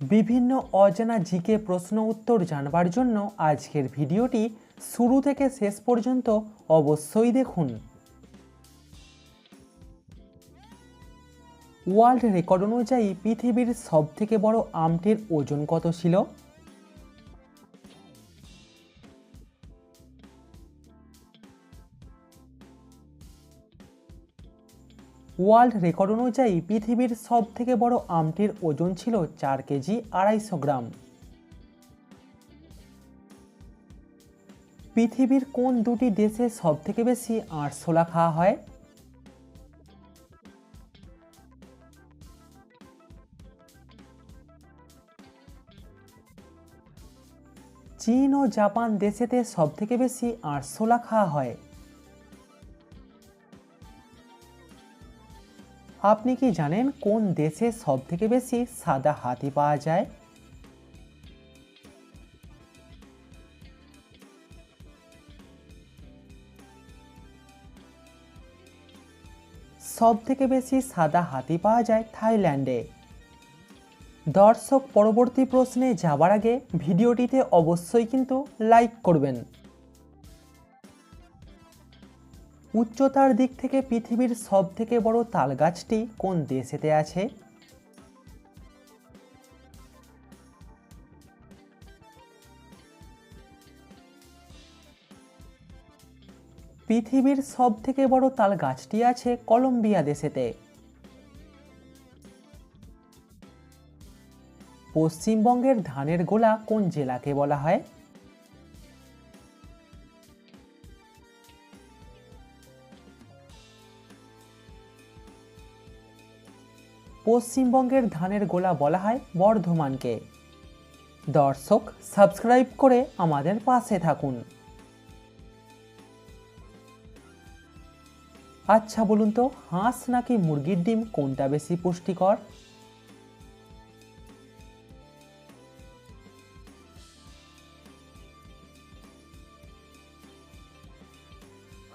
বিভিন্ন অজানা জিকে প্রশ্ন উত্তর জানবার জন্য আজকের ভিডিওটি শুরু থেকে শেষ পর্যন্ত অবশ্যই দেখুন। ওয়ার্ল্ড রেকর্ড অনুযায়ী পৃথিবীর সবথেকে বড় আমটির ওজন কত ছিল? ওয়ার্ল্ড রেকর্ড অনুযায়ী পৃথিবীর সব থেকে বড় আমটির ওজন ছিল চার কেজি আড়াইশো গ্রাম। পৃথিবীর কোন দুটি দেশে সব থেকে বেশি আরশোলা খাওয়া হয়? চীন ও জাপান দেশেতে সব থেকে বেশি আরশোলা খাওয়া হয়। আপনি কি জানেন কোন দেশে সব থেকে বেশি সাদা হাতি পাওয়া যায়? সব থেকে বেশি সাদা হাতি পাওয়া যায় থাইল্যান্ডে। দর্শক পরবর্তী প্রশ্নে যাবার আগে ভিডিওটিতে অবশ্যই কিন্তু লাইক করবেন। উচ্চতার দিক থেকে পৃথিবীর সব থেকে বড় তাল গাছটি কোন দেশেতে আছে? পৃথিবীর সব থেকে বড় তাল গাছটি আছে কলম্বিয়া দেশেতে। পশ্চিমবঙ্গের ধানের গোলা কোন জেলাকে বলা হয়? পশ্চিমবঙ্গের ধানের গোলা বলা হয় বর্ধমানকে। দর্শক, সাবস্ক্রাইব করে আমাদের পাশে থাকুন। আচ্ছা বলুন তো, হাঁস নাকি মুরগির ডিম কোনটা বেশি পুষ্টিকর?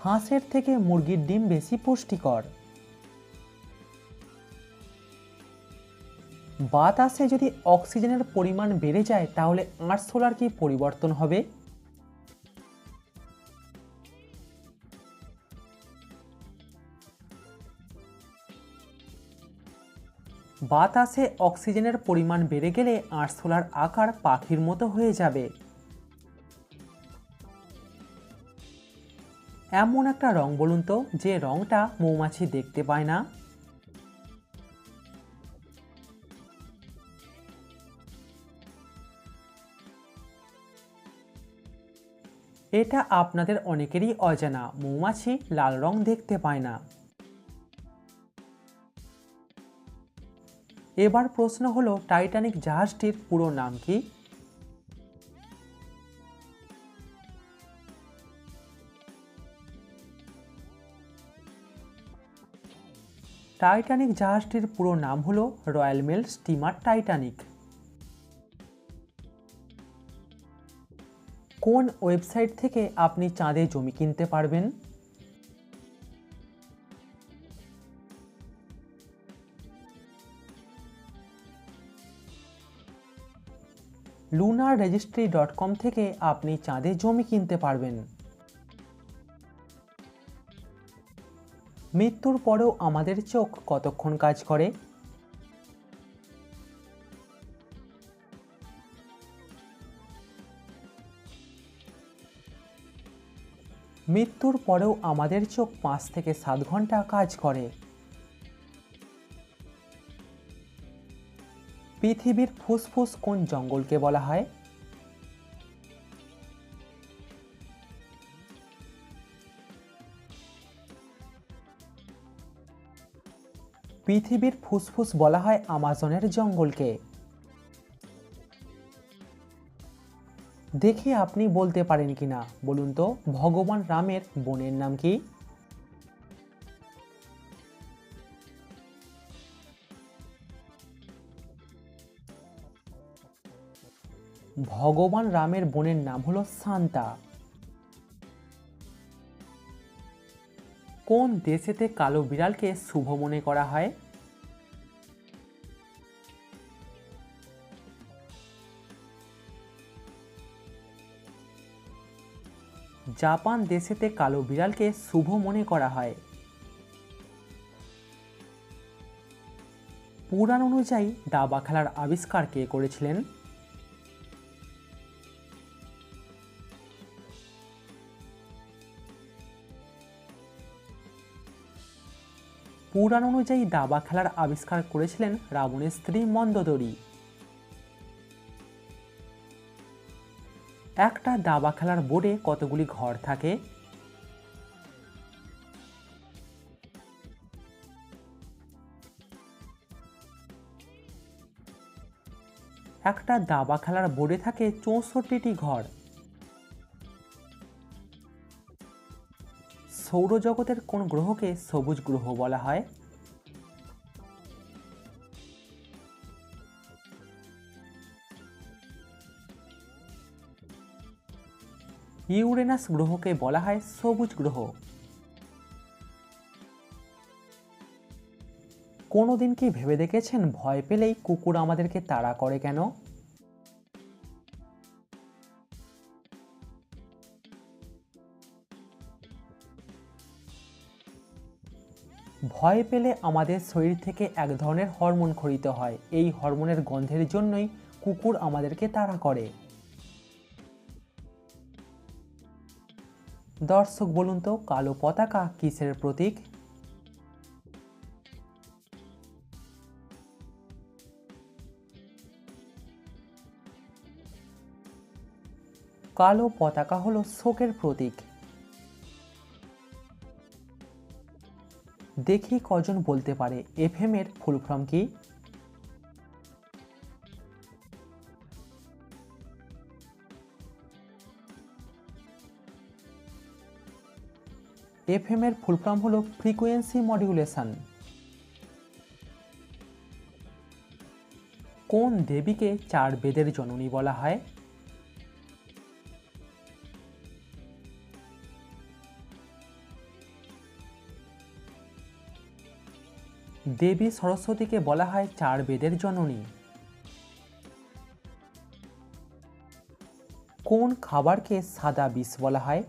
হাঁসের থেকে মুরগির ডিম বেশি পুষ্টিকর। বাতাসে যদি অক্সিজেনের পরিমাণ বেড়ে যায়, তাহলে আর্টসোলার কি পরিবর্তন হবে? বাতাসে অক্সিজেনের পরিমাণ বেড়ে গেলে আরশোলার আকার পাখির মতো হয়ে যাবে। এমন একটা রং বলুন তো, যে রংটা মৌমাছি দেখতে পায় না। এটা আপনাদের অনেকেরই অজানা। মৌমাছি লাল রং দেখতে পায় না। এবার প্রশ্ন হলো, টাইটানিক জাহাজটির পুরো নাম কি? টাইটানিক জাহাজটির পুরো নাম হলো রয়্যাল মেল স্টিমার টাইটানিক। কোন ওয়েবসাইট থেকে আপনি চাঁদে জমি কিনতে পারবেন? লুনার রেজিস্ট্রি ডট কম থেকে আপনি চাঁদে জমি কিনতে পারবেন। মৃত্যুর পরেও আমাদের চোখ কতক্ষণ কাজ করে? মৃত্যুর পরেও আমাদের চোখ পাঁচ থেকে সাত ঘণ্টা কাজ করে। পৃথিবীর ফুসফুস কোন জঙ্গলকে বলা হয়? পৃথিবীর ফুসফুস বলা হয় আমাজনের জঙ্গলকে। দেখে আপনি বলতে পারেন কিনা? বলুন তো, ভগবান রামের বোনের নাম কি? ভগবান রামের বোনের নাম হলো সান্তা কোন দেশেতে কালো বিড়ালকে শুভ মনে করা হয়? জাপান দেশেতে কালো বিড়ালকে শুভ মনে করা হয়। পুরাণ অনুযায়ী দাবা খেলার আবিষ্কার কে করেছিলেন? পুরাণ অনুযায়ী দাবা খেলার আবিষ্কার করেছিলেন রাবণের স্ত্রী মন্দোদরী। একটা দাবা খেলার বোর্ডে কতগুলি ঘর থাকে? একটা দাবা খেলার বোর্ডে থাকে চৌষট্টিটি ঘর। সৌরজগতের কোন গ্রহকে সবুজ গ্রহ বলা হয়? ইউরেনাস গ্রহকে বলা হয় সবুজ গ্রহ। কোনোদিন কি ভেবে দেখেছেন? ভয় পেলেই কুকুর আমাদেরকে তাড়া করে কেন? ভয় পেলে আমাদের শরীর থেকে এক ধরনের হরমোন খরিত হয়। এই হরমোনের গন্ধের জন্যই কুকুর আমাদেরকে তাড়া করে। দর্শক বলুন তো, কালো পতাকা কিসের প্রতীক? কালো পতাকা হলো শোকের প্রতীক। দেখি কজন বলতে পারে। এফএম এর ফুল ফর্ম কি? এফএম এর ফুল ফর্ম হলো ফ্রিকোয়েন্সি মডিউলেশন। কোন দেবীকে চার বেদের জননী বলা হয়? দেবী সরস্বতীকে বলা হয় চার বেদের জননী। কোন খাবারকে সাদা বিষ বলা হয়?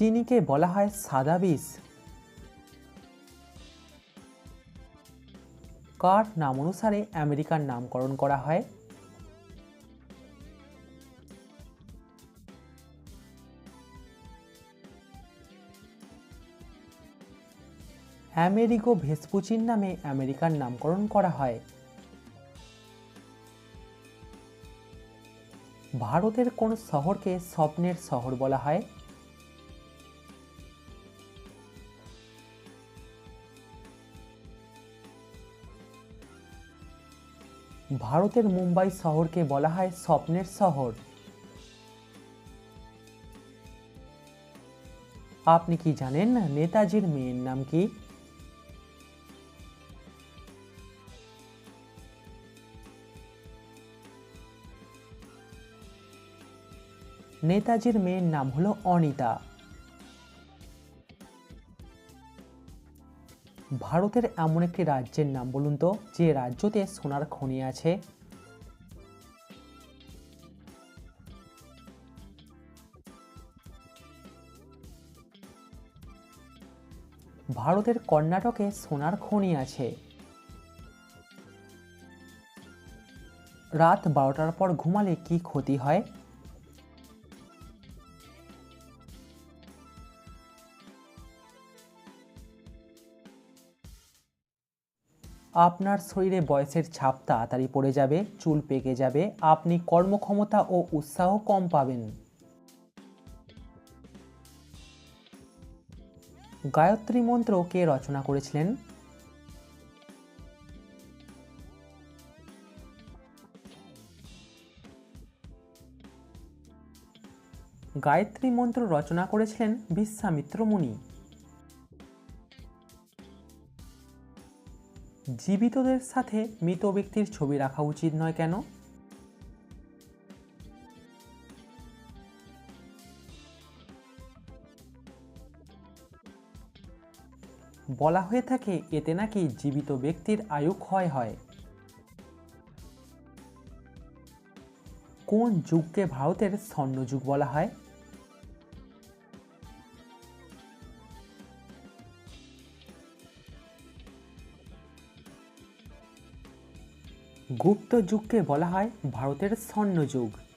চিনিকে বলা হয় সাদা বিষ কার নাম অনুসারে আমেরিকার নামকরণ করা হয়। আমেরিগো ভেসপুচিন নামে আমেরিকার নামকরণ করা হয়। ভারতের কোন শহরকে স্বপ্নের শহর বলা হয়। ভারতের মুম্বাই শহরকে বলা হয় স্বপ্নের শহর। আপনি কি জানেন নেতাজির মেয়ের নাম কি? নেতাজির মেয়ের নাম হলো অনিতা। ভারতের এমন একটি রাজ্যের নাম বলুন তো, যে রাজ্যতে সোনার খনি আছে? ভারতের কর্ণাটকে সোনার খনি আছে। রাত বারোটার পর ঘুমালে কি ক্ষতি হয়? আপনার শরীরে বয়সের ছাপ তাড়াতাড়ি পড়ে যাবে, চুল পেকে যাবে, আপনি কর্মক্ষমতা ও উৎসাহ কম পাবেন। গায়ত্রী মন্ত্র কে রচনা করেছিলেন? গায়ত্রী মন্ত্র রচনা করেছিলেন বিশ্বামিত্র মুনি। জীবিতদের সাথে মৃত ব্যক্তির ছবি রাখা উচিত নয় কেন? বলা হয়ে থাকে, এতে নাকি জীবিত ব্যক্তির আয়ু ক্ষয় হয়। কোন যুগকে ভারতের স্বর্ণযুগ বলা হয়? গুপ্ত যুগকে বলা হয় ভারতের স্বর্ণযুগ।